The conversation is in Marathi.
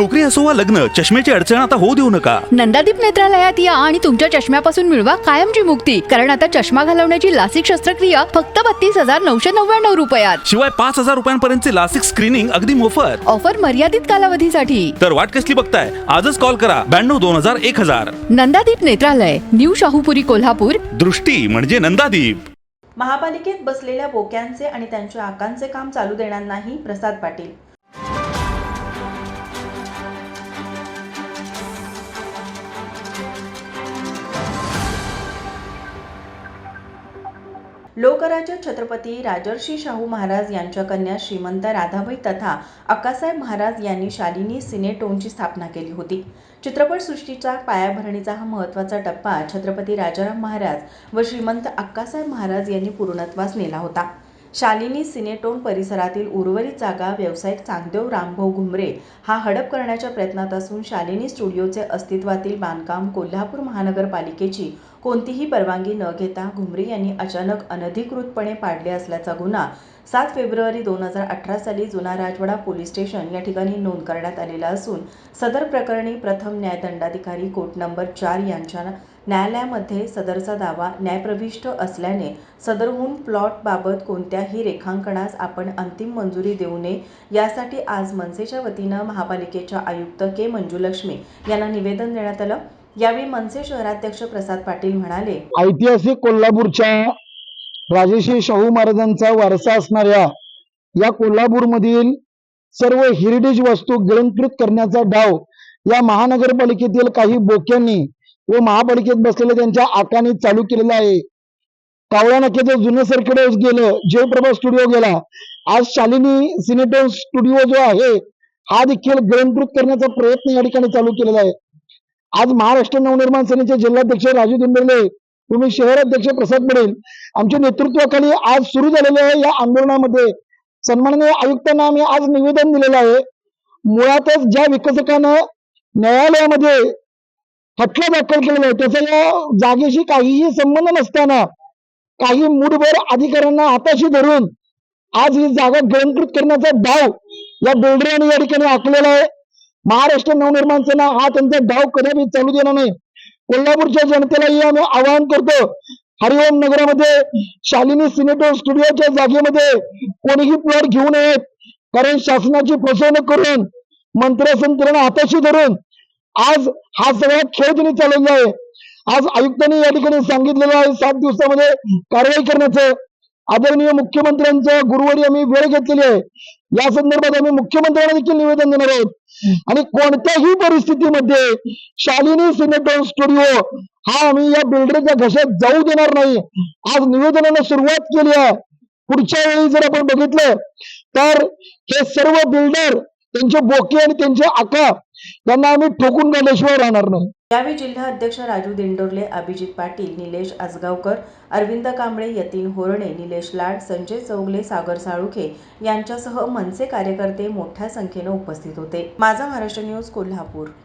नोकरी असो वा लग्न चष्म्याची अडचण आता होऊ देऊ नका. नंदादीप नेत्रालयात या आणि तुमच्या चष्म्यापासून मिळवा कायमची मुक्ती कारण आता चष्मा घालवण्याची लासिक शस्त्रक्रिया फक्त बत्तीस हजार नऊशे नव्याण्णव रुपयात. शिवाय पाच हजार रुपयांपर्यंतचे लासिक स्क्रीनिंग अगदी मोफत. ऑफर मर्यादित कालावधीसाठी. तर वाट कसली बघताय? आजच कॉल करा. ब्याण्णव दोन हजार एक हजार. नंदादीप नेत्रालय न्यू शाहूपुरी कोल्हापूर. दृष्टी म्हणजे नंदादीप. महापालिकेत बसलेल्या बोक्यांचे आणि त्यांच्या आकांचे काम चालू देणार नाही प्रसाद पाटील. लोकराज्य छत्रपती राजर्षी शाहू महाराज यांच्या कन्या श्रीमंत राधाबाई तथा अक्कासाहेब महाराज यांनी शालिनी सिनेटोनची स्थापना केली होती. चित्रपटसृष्टीचा पायाभरणीचा हा महत्त्वाचा टप्पा छत्रपती राजाराम महाराज व श्रीमंत अक्कासाहेब महाराज यांनी पूर्णत्वास नेला होता. शालिनी सिनेटोन परिसरातील उर्वरित जागा व्यावसायिक चांगदेव रामभाऊ घुमरे हा हडप करण्याच्या प्रयत्नात असून शालिनी स्टुडिओचे अस्तित्वातील बांधकाम कोल्हापूर महानगरपालिकेची कोणतीही परवानगी न घेता घुमरे यांनी अचानक अनधिकृतपणे पाडले असल्याचा गुन्हा सात फेब्रुवारी दोन हजार अठरा साली जुना राजवाडा पोलीस स्टेशन या ठिकाणी नोंद करण्यात आलेला असून सदर प्रकरणी प्रथम न्यायदंडाधिकारी कोर्ट नंबर चार यांच्या न्यायालयामध्ये सदरचा दावा न्यायप्रविष्ट असल्याने सदरहून प्लॉटबाबत कोणत्याही रेखांकनास आपण अंतिम मंजुरी देऊ नये. यासाठी आज मनसेच्या वतीनं महापालिकेच्या आयुक्त के मंजुलक्ष्मी यांना निवेदन देण्यात आलं. यावेळी मनसे शहराध्यक्ष प्रसाद पाटील म्हणाले ऐतिहासिक कोल्हापूरच्या राजर्षी शाहू महाराजांचा वारसा असणाऱ्या या कोल्हापूरमधील सर्व हेरिटेज वस्तू गिळंकृत करण्याचा डाव या महानगरपालिकेतील काही बोक्यांनी व महापालिकेत बसलेल्या त्यांच्या आकाने चालू केलेलं आहे. कावळा नाक्याचं जुनं सर्किट हाऊस गेलं जयप्रभा स्टुडिओ गेला. आज शालिनी सिनेटोन स्टुडिओ जो आहे हा देखील ग्रहणकृत करण्याचा प्रयत्न या ठिकाणी चालू केलेला आहे. आज महाराष्ट्र नवनिर्माण सेनेचे जिल्हाध्यक्ष राजू दिंबर्ले तुम्ही शहर अध्यक्ष प्रसाद पडेल आमच्या नेतृत्वाखाली आज सुरू झालेल्या या आंदोलनामध्ये. सन्माननीय आयुक्तांना आम्ही आज निवेदन दिलेलं आहे. मुळातच ज्या विकसकानं न्यायालयामध्ये खटला दाखल केलेला आहे त्याचा या जागेशी काहीही संबंध नसताना काही मूठभर अधिकाऱ्यांना हाताशी धरून आज ही जागा गळंकृत करण्याचा डाव या बिल्डरांनी या ठिकाणी आखलेला आहे. महाराष्ट्र नवनिर्माण सेना हा त्यांचा डाव कदापि चालू देणार नाही. कोल्हापूरच्या जनतेलाही आम्ही आवाहन करतो हरिओम नगरामध्ये शालिनी सिनेटो स्टुडिओच्या जागेमध्ये कोणीही प्लॉट घेऊ नयेत. कारण शासनाची फसवणूक करून मंत्र्यासंत्र्यांना हाताशी धरून आज हा सगळा खेळ त्यांनी चालवला आहे. आज आयुक्तांनी या ठिकाणी सांगितलेलं आहे सात दिवसामध्ये कारवाई करण्याचं. आदरणीय मुख्यमंत्र्यांचं गुरुवारी आम्ही वेळ घेतलेली आहे. या संदर्भात आम्ही मुख्यमंत्र्यांना देखील निवेदन देणार आहोत. आणि कोणत्याही परिस्थितीमध्ये शालिनी सिनेटॉन स्टुडिओ हा आम्ही या बिल्डरच्या घशात जाऊ देणार नाही. आज निवेदनाला सुरुवात केली आहे. पुढच्या वेळी जर आपण बघितलं तर हे सर्व बिल्डर त्यांचे बोके आणि त्यांचे आकार त्यांना आम्ही ठोकून काढल्याशिवाय राहणार नाही. यावेळी जिल्हा अध्यक्ष राजू दिंडोरले अभिजित पाटील निलेश आजगावकर अरविंद कांबळे यतीन होरणे निलेश लाड संजय चौगले सागर साळुखे यांच्यासह मनसे कार्यकर्ते मोठ्या संख्येनं उपस्थित होते. माझा महाराष्ट्र न्यूज कोल्हापूर.